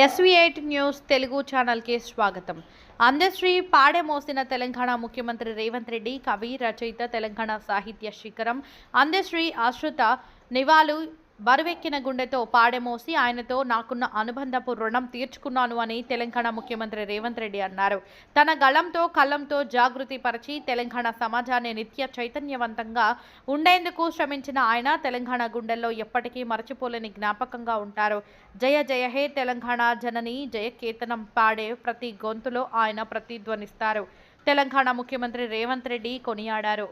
SV eight news Telugu ఛానల్కి స్వాగతం. అందశ్రీ పాడే మోసిన తెలంగాణ ముఖ్యమంత్రి రేవంత్ రెడ్డి కవి రచయిత తెలంగాణ సాహిత్య శిఖరం అందశ్రీ ఆశ్రిత నివాళు బరువెక్కిన గుండెతో పాడెమోసి ఆయనతో నాకున్న అనుబంధపు రుణం తీర్చుకున్నాను అని తెలంగాణ ముఖ్యమంత్రి రేవంత్ రెడ్డి అన్నారు. తన గళంతో కళ్ళంతో జాగృతి పరిచి తెలంగాణ సమాజాన్ని నిత్య చైతన్యవంతంగా ఉండేందుకు శ్రమించిన ఆయన తెలంగాణ గుండెల్లో ఎప్పటికీ మరచిపోలేని జ్ఞాపకంగా ఉంటారు. జయ జయ హే తెలంగాణ జనని జయ కీర్తనం పాడే ప్రతి గొంతులో ఆయన ప్రతిధ్వనిస్తారు. తెలంగాణ ముఖ్యమంత్రి రేవంత్ రెడ్డి కొనియాడారు.